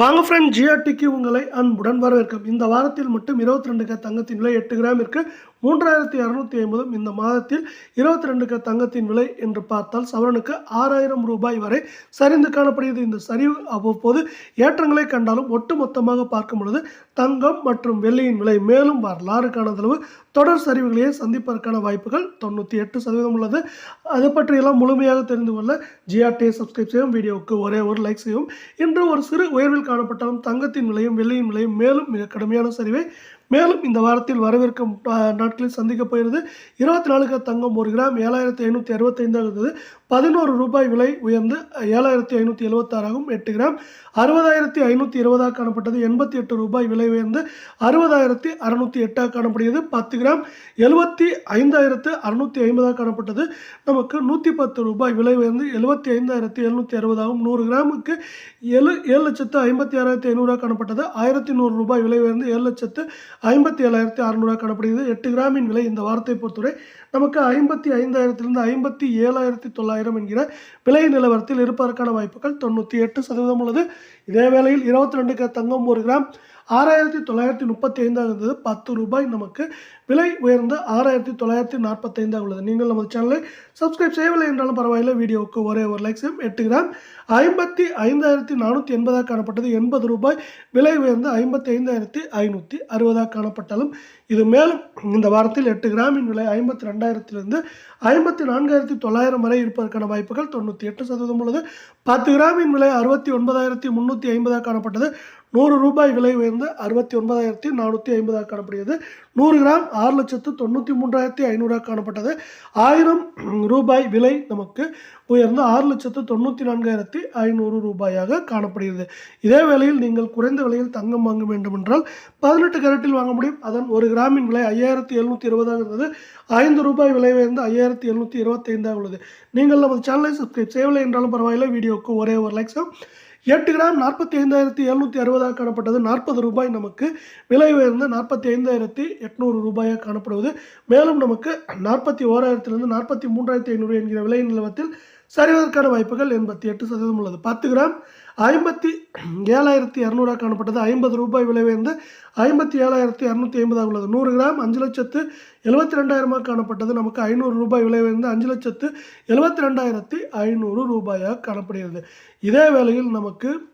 வாங்க ஃப்ரெண்ட் ஜிஆர்டிக்கு உங்களை அன்புடன் வரவேற்கும். இந்த வாரத்தில் மட்டும் இருபத்தி ரெண்டு க தங்கத்தின் விலை எட்டு கிராமிற்கு மூன்றாயிரத்தி இரநூத்தி ஐம்பதும் இந்த மாதத்தில் இருபத்தி ரெண்டுக்கு தங்கத்தின் விலை என்று பார்த்தால் சவரனுக்கு ஆறாயிரம் ரூபாய் வரை சரிந்து காணப்படுகிறது. இந்த சரிவு அவ்வப்போது ஏற்றங்களை கண்டாலும் ஒட்டுமொத்தமாக பார்க்கும் பொழுது தங்கம் மற்றும் வெள்ளியின் விலை மேலும் வரலாறு காணதளவு தொடர் சரிவுகளையே சந்திப்பதற்கான வாய்ப்புகள் தொண்ணூற்றி எட்டு சதவீதம் உள்ளது. அது பற்றியெல்லாம் முழுமையாக தெரிந்து கொள்ள ஜிஆர்டியை சப்ஸ்கிரைப் செய்யும் வீடியோவுக்கு ஒரே ஒரு லைக் செய்யும் இன்று ஒரு சிறு உயர்வில் காணப்பட்டாலும் தங்கத்தின் விலையும் வெள்ளியின் விலையும் மேலும் மிக கடுமையான சரிவை மேலும் இந்த வாரத்தில் வரவிருக்கும் நாட்களில் சந்திக்கப் போகிறது. இருபத்தி நாலுக்கு தங்கம் ஒரு கிராம் ஏழாயிரத்தி ஐநூற்றி அறுபத்தைந்தாக இருந்தது. பதினோரு ரூபாய் விலை உயர்ந்து ஏழாயிரத்தி ஐநூற்றி எழுபத்தாறாகும் எட்டு கிராம். அறுபதாயிரத்தி ஐநூற்றி இருபதாக காணப்பட்டது. எண்பத்தி எட்டு ரூபாய் விலை உயர்ந்து அறுபதாயிரத்தி அறுநூற்றி எட்டாக காணப்படுகிறது. பத்து கிராம். எழுபத்தி ஐந்தாயிரத்து அறுநூற்றி ஐம்பதாக காணப்பட்டது. நமக்கு நூற்றி பத்து ரூபாய் விலை உயர்ந்து எழுபத்தி ஐந்தாயிரத்தி எழுநூற்றி அறுபதாகவும் நூறு கிராமுக்கு ஏழு ஏழு லட்சத்து ஐம்பத்தி ஆறாயிரத்தி ஐநூறுரூவா காணப்பட்டது. ஆயிரத்தி நூறு ரூபாய் விலை உயர்ந்து ஏழு லட்சத்து ஐம்பத்தி ஏழாயிரத்தி அறநூறுவா காணப்படுகிறது. எட்டு கிராமின் விலை இந்த வாரத்தை பொறுத்தவரை நமக்கு ஐம்பத்தி ஐந்தாயிரத்திலிருந்து ஐம்பத்தி ஏழாயிரத்தி தொள்ளாயிரம் என்கிற விலை நிலவரத்தில் இருப்பதற்கான வாய்ப்புகள் தொண்ணூற்றி எட்டு சதவீதம் உள்ளது. இதே வேளையில் இருபத்தி ரெண்டு தங்கம் ஒரு கிராம் ஆறாயிரத்தி தொள்ளாயிரத்தி முப்பத்தி ஐந்தாக இருந்தது பத்து ரூபாய் நமக்கு விலை உயர்ந்து ஆறாயிரத்தி தொள்ளாயிரத்தி நாற்பத்தைந்தாக உள்ளது. நீங்கள் நமது சேனலை சப்ஸ்கிரைப் செய்யவில்லை என்றாலும் பரவாயில்லை. வீடியோவுக்கு ஒரே ஒரு லைக் செய்யும் எட்டு கிராம் ஐம்பத்தி ஐந்தாயிரத்தி நானூற்றி எண்பதாக காணப்பட்டது. எண்பது ரூபாய் விலை உயர்ந்து ஐம்பத்தி ஐந்தாயிரத்தி ஐநூற்றி அறுபதாக காணப்பட்டாலும் இது மேலும் இந்த வாரத்தில் எட்டு கிராமின் விலை ஐம்பத்தி ரெண்டாயிரத்திலிருந்து ஐம்பத்தி நான்காயிரத்தி தொள்ளாயிரம் வரை இருப்பதற்கான வாய்ப்புகள் தொண்ணூற்றி எட்டு சதவீதம் உள்ளது. பத்து கிராமின் விலை அறுபத்தி ஒன்பதாயிரத்தி முந்நூற்றி ஐம்பதாக காணப்பட்டது. நூறு ரூபாய் விலை உயர்ந்து அறுபத்தி ஒன்பதாயிரத்தி நானூற்றி ஐம்பதாக காணப்படுகிறது. நூறு கிராம் ஆறு லட்சத்து தொண்ணூற்றி மூன்றாயிரத்தி ஐநூறாக காணப்பட்டது. ஆயிரம் ரூபாய் விலை நமக்கு உயர்ந்து ஆறு லட்சத்து தொண்ணூற்றி நான்காயிரத்தி ஐநூறு ரூபாயாக காணப்படுகிறது. இதே வேளையில் நீங்கள் குறைந்த விலையில் தங்கம் வாங்க வேண்டும் என்றால் பதினெட்டு கேரட்டில் வாங்க முடியும். அதன் ஒரு கிராமின் விலை ஐயாயிரத்தி எழுநூற்றி இருபதாக இருந்தது. ஐந்து ரூபாய் விலை உயர்ந்து ஐயாயிரத்தி எழுநூற்றி இருபத்தைந்தாக உள்ளது. நீங்கள் நமது சேனலை சப்ஸ்கிரைப் செய்யவில்லை என்றாலும் பரவாயில்லை. வீடியோவுக்கு ஒரே ஒரு லைக்ஸும் எட்டு கிராம் நாற்பத்தி ஐந்தாயிரத்தி எழுநூற்றி அறுபதாக காணப்பட்டது. நாற்பது ரூபாய் நமக்கு. விலை உயர்ந்து நாற்பத்தி ஐந்தாயிரத்தி எட்நூறு ரூபாயாக காணப்படுவது. மேலும் நமக்கு நாற்பத்தி ஓராயிரத்திலிருந்து நாற்பத்தி மூன்றாயிரத்தி ஐநூறு என்கிற விலை நிலவத்தில் சரிவதற்கான வாய்ப்புகள் எண்பத்தி எட்டு சதவீதம் உள்ளது. பத்து கிராம் ஐம்பத்தி ஏழாயிரத்தி இரநூறாக காணப்பட்டது. ஐம்பது ரூபாய் விலை உயர்ந்து ஐம்பத்தி ஏழாயிரத்தி இரநூத்தி ஐம்பதாக உள்ளது. நூறு கிராம் அஞ்சு லட்சத்து எழுபத்தி ரெண்டாயிரமாக காணப்பட்டது. நமக்கு ஐநூறு ரூபாய் விலை உயர்ந்து அஞ்சு லட்சத்து எழுபத்தி ரெண்டாயிரத்தி ஐநூறு ரூபாயாக காணப்படுகிறது. இதே வேளையில் நமக்கு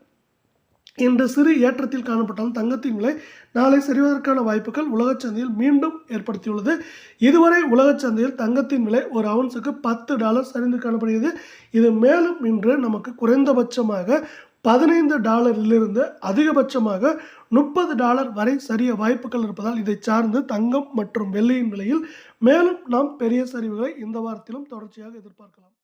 இன்று சிறு ஏற்றத்தில் காணப்பட்டாலும் தங்கத்தின் விலை நாளை சரிவதற்கான வாய்ப்புகள் உலகச் சந்தையில் மீண்டும் ஏற்படுத்தியுள்ளது. இதுவரை உலகச் சந்தையில் தங்கத்தின் விலை ஒரு அவுன்ஸுக்கு பத்து டாலர் சரிந்து காணப்படுகிறது. இது மேலும் இன்று நமக்கு குறைந்தபட்சமாக பதினைந்து டாலரிலிருந்து அதிகபட்சமாக முப்பது டாலர் வரை சரிய வாய்ப்புகள் இருப்பதால் இதை சார்ந்து தங்கம் மற்றும் வெள்ளியின் விலையில் மேலும் நாம் பெரிய சரிவுகளை இந்த வாரத்திலும் தொடர்ச்சியாக எதிர்பார்க்கலாம்.